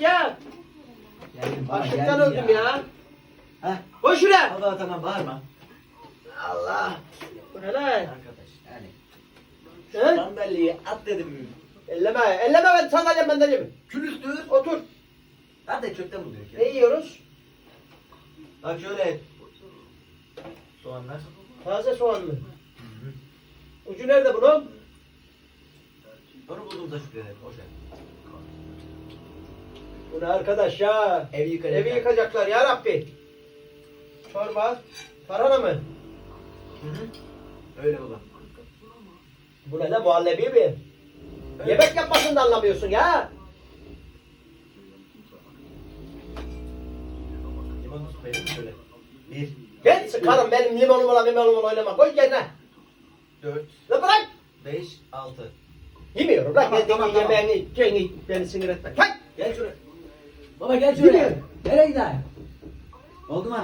ya. Geldim baba Açlıktan geldim öldüm ya. Heh. Koy şuraya. Allah tamam bağırma. Allah. Bu ne lan? Arkadaş yani. He? Sandalyeyi at dedim. Elleme, elleme ben sandalyem bendalyem. Külüstür. Otur. Hadi çöpten buluyor Ne ki. yiyoruz? Bak şöyle. Soğanlar. Taze soğan mı? Ucu nerede bunun? Onu buldum da şükrederim. O şey. Bu ne arkadaş ya? Evi yıkayacak. Evi yıkacaklar ya Rabbi. Çorba. Tarhana mı? Hı hı. Öyle baba. Bu ne lan muhallebi mi? Yemek yapmasını da anlamıyorsun ya. Şöyle? Bir, Ben sıkarım benim limonumla limonumla oynama. Koy yerine. dört, La bırak. beş, altı. Yemiyorum lan. Tamam, tamam, tamam. yemeğini, yemeğini beni sinir etme. Hay! Gel şuraya. Baba gel şuraya. Nereye gider? Oldu mu ana?